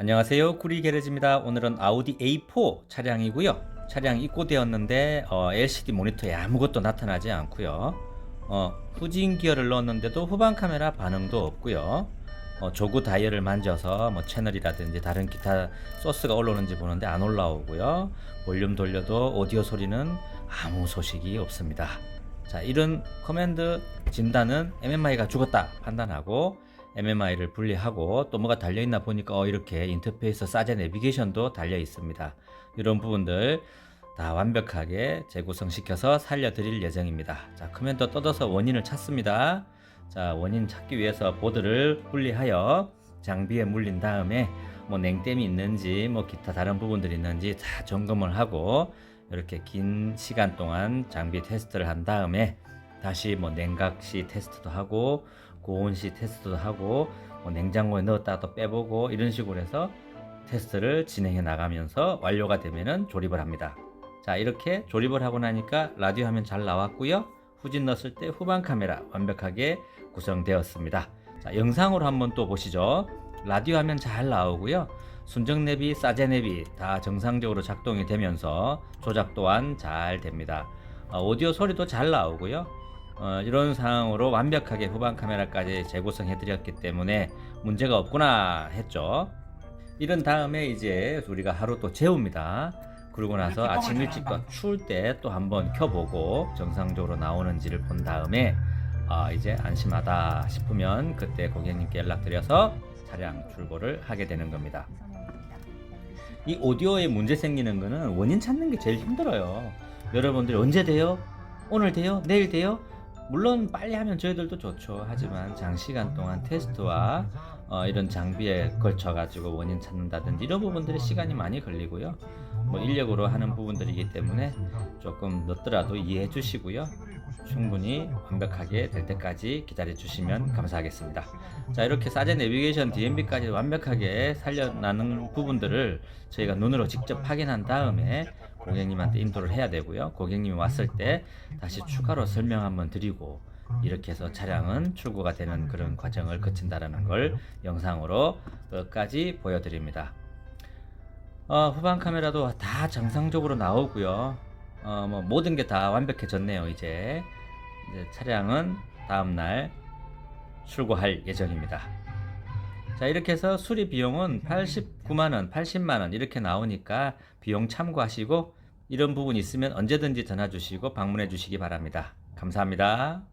안녕하세요. 구리 게레지입니다. 오늘은 아우디 A4 차량이고요. 차량이 입고되었는데 어, LCD 모니터에 아무것도 나타나지 않고요. 어, 후진 기어를 넣었는데도 후방 카메라 반응도 없고요. 어, 조구 다이얼을 만져서 뭐 채널이라든지 다른 기타 소스가 올라오는지 보는데 안 올라오고요. 볼륨 돌려도 오디오 소리는 아무 소식이 없습니다. 자, 이런 커맨드 진단은 MMI가 죽었다 판단하고 MMI를 분리하고 또 뭐가 달려있나 보니까 어, 이렇게 인터페이스 사제 내비게이션도 달려 있습니다. 이런 부분들 다 완벽하게 재구성시켜서 살려드릴 예정입니다. 자, 커맨더 뜯어서 원인을 찾습니다. 자, 원인 찾기 위해서 보드를 분리하여 장비에 물린 다음에 뭐 냉댐이 있는지 뭐 기타 다른 부분들이 있는지 다 점검을 하고 이렇게 긴 시간 동안 장비 테스트를 한 다음에 다시 뭐 냉각시 테스트도 하고 고온시 테스트도 하고 뭐 냉장고에 넣었다가 또 빼보고 이런 식으로 해서 테스트를 진행해 나가면서 완료가 되면은 조립을 합니다. 자 이렇게 조립을 하고 나니까 라디오 화면 잘 나왔고요. 후진 넣었을 때 후방 카메라 완벽하게 구성되었습니다. 자 영상으로 한번 또 보시죠. 라디오 화면 잘 나오고요. 순정 내비, 사제 내비 다 정상적으로 작동이 되면서 조작 또한 잘 됩니다. 어, 오디오 소리도 잘 나오고요. 어, 이런 상황으로 완벽하게 후방 카메라까지 재구성해 드렸기 때문에 문제가 없구나 했죠. 이런 다음에 이제 우리가 하루 또 재웁니다. 그러고 나서 아침 일찍 또 추울 때 또 한번 켜보고 정상적으로 나오는지를 본 다음에 아, 이제 안심하다 싶으면 그때 고객님께 연락드려서 차량 출고를 하게 되는 겁니다. 이 오디오에 문제 생기는 거는 원인 찾는 게 제일 힘들어요. 여러분들이 언제 돼요? 오늘 돼요? 내일 돼요? 물론 빨리 하면 저희들도 좋죠. 하지만 장시간 동안 테스트와 어, 이런 장비에 걸쳐 가지고 원인 찾는다든지 이런 부분들이 시간이 많이 걸리고요. 뭐 인력으로 하는 부분들이기 때문에 조금 늦더라도 이해해 주시고요. 충분히 완벽하게 될 때까지 기다려 주시면 감사하겠습니다. 자, 이렇게 사제 내비게이션 DMB까지 완벽하게 살려나는 부분들을 저희가 눈으로 직접 확인한 다음에 고객님한테 인도를 해야 되고요. 고객님이 왔을 때 다시 추가로 설명 한번 드리고 이렇게 해서 차량은 출고가 되는 그런 과정을 거친다라는 걸 영상으로 끝까지 보여드립니다. 어, 후방 카메라도 다 정상적으로 나오고요. 어, 뭐 모든 게 다 완벽해졌네요. 이제 이제 차량은 다음 날 출고할 예정입니다. 자 이렇게 해서 수리 비용은 89만원, 80만원 이렇게 나오니까 비용 참고하시고 이런 부분 있으면 언제든지 전화 주시고 방문해 주시기 바랍니다. 감사합니다.